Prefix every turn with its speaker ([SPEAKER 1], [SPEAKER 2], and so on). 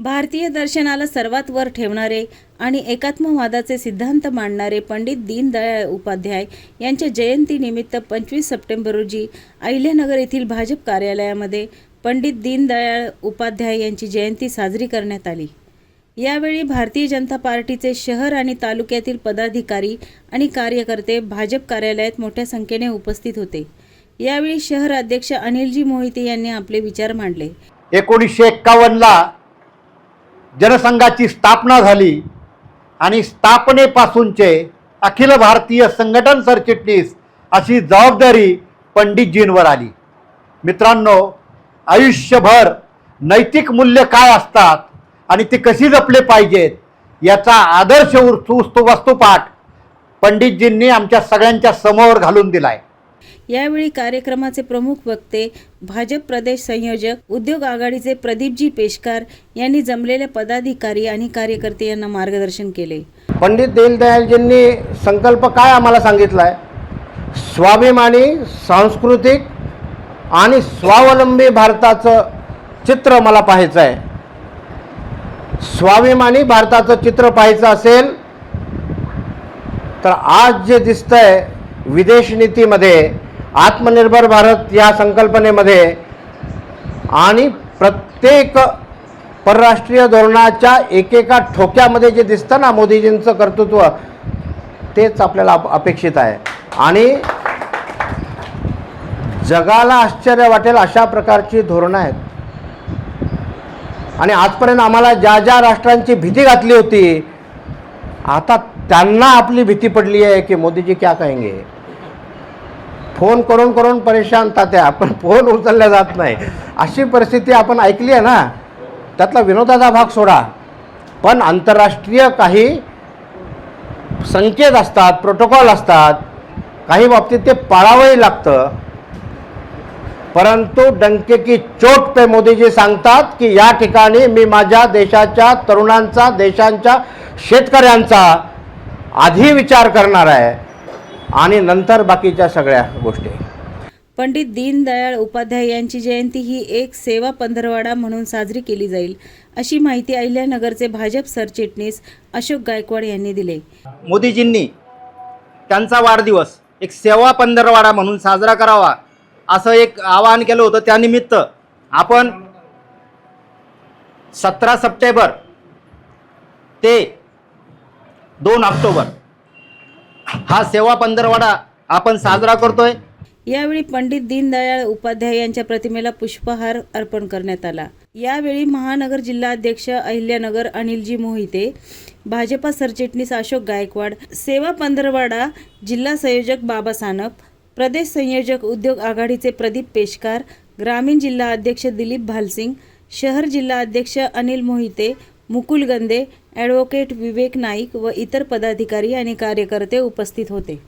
[SPEAKER 1] भारतीय दर्शनाला सर्वात वर ठेवणारे आणि एकात्मवादाचे सिद्धांत मांडणारे पंडित दीनदयाळ उपाध्याय यांच्या जयंतीनिमित्त पंचवीस सप्टेंबर रोजी अहिल्यानगर येथील भाजप कार्यालयामध्ये पंडित दीनदयाळ उपाध्याय यांची जयंती साजरी करण्यात आली. यावेळी भारतीय जनता पार्टीचे शहर आणि तालुक्यातील पदाधिकारी आणि कार्यकर्ते भाजप कार्यालयात मोठ्या संख्येने उपस्थित होते. यावेळी शहर अध्यक्ष अनिलजी मोहिते यांनी आपले विचार मांडले.
[SPEAKER 2] एकोणीसशे एक्कावन्नला जनसंघाची स्थापना झाली आणि स्थापनेपासूनचे अखिल भारतीय संघटन सरचिटणीस अशी जबाबदारी पंडितजींवर आली. मित्रांनो आयुष्यभर नैतिक मूल्य काय असतात आणि ती कशी जपले पाहिजेत याचा आदर्श वस्तू वस्तुपाठ पंडितजींनी आमच्या सगळ्यांच्या समोर घालून दिलाय.
[SPEAKER 1] यावेळी कार्यक्रमाचे प्रमुख वक्ते भाजप प्रदेश संयोजक उद्योग आघाडीचे प्रदीपजी पेशकार यांनी जमलेल्या पदाधिकारी आणि कार्यकर्ते यांना मार्गदर्शन केले.
[SPEAKER 3] पंडित दीनदयालजींनी संकल्प काय आम्हाला सांगितला आहे स्वाभिमानी सांस्कृतिक आणि स्वावलंबी भारताचं चित्र मला पाहायचं आहे. स्वाभिमानी भारताचं चित्र पाहायचं असेल तर आज जे दिसतंय विदेश नीतीमध्ये आत्मनिर्भर भारत या संकल्पनेमध्ये आणि प्रत्येक परराष्ट्रीय धोरणाच्या एकेका ठोक्यामध्ये जे दिसतं ना मोदीजींचं कर्तृत्व तेच आपल्याला अप- अपेक्षित आहे. आणि जगाला आश्चर्य वाटेल अशा प्रकारची धोरणं आहेत. आणि आजपर्यंत आम्हाला ज्या ज्या राष्ट्रांची भीती घातली होती आता त्यांना आपली भीती पडली आहे की मोदीजी क्या कहेंगे? फोन करून करून परेशान तात्या. पण फोन उचलल्या जात नाही. अशी परिस्थिती आपण ऐकली आहे ना त्यातला विनोदाचा भाग सोडा. पण आंतरराष्ट्रीय काही संकेत असतात प्रोटोकॉल असतात काही बाबतीत ते पाळावंही लागतं. परंतु डंके की चोट पे मोदीजी सांगतात की या ठिकाणी मी माझ्या देशाच्या तरुणांचा देशांच्या शेतकऱ्यांचा आधी विचार करणार आहे. आणि नंतर बाकीच्या सगळ्या गोष्टी.
[SPEAKER 1] पंडित दीनदयाळ उपाध्याय यांची जयंती ही एक सेवा पंधरवाडा म्हणून साजरी केली जाईल अशी माहिती अहिल्यानगरचे भाजप सरचिटणीस अशोक गायकवाड यांनी दिले.
[SPEAKER 4] मोदीजींनी त्यांचा वाढदिवस एक सेवा पंधरवाडा म्हणून साजरा करावा असं एक आवाहन केलं होतं. त्यानिमित्त आपण सतरा सप्टेंबर ते दोन ऑक्टोबर हा सेवा पंधरवाडा आपण साजरा करतोय.
[SPEAKER 1] यावेळी पंडित दीनदयाळ उपाध्याय यांच्या प्रतिमेला पुष्पहार अर्पण करण्यात आला. यावेळी महानगर जिल्हाध्यक्ष अहिल्यानगर अनिलजी मोहिते भाजपा सरचिटणीस अशोक गायकवाड सेवा पंधरवाडा जिल्हा संयोजक बाबा सानप प्रदेश संयोजक उद्योग आघाडीचे प्रदीप पेशकार ग्रामीण जिल्हा अध्यक्ष दिलीप भालसिंग शहर जिल्हा अध्यक्ष अनिल मोहिते मुकुल गंदे ॲडव्होकेट विवेक नाईक व इतर पदाधिकारी आणि कार्यकर्ते उपस्थित होते.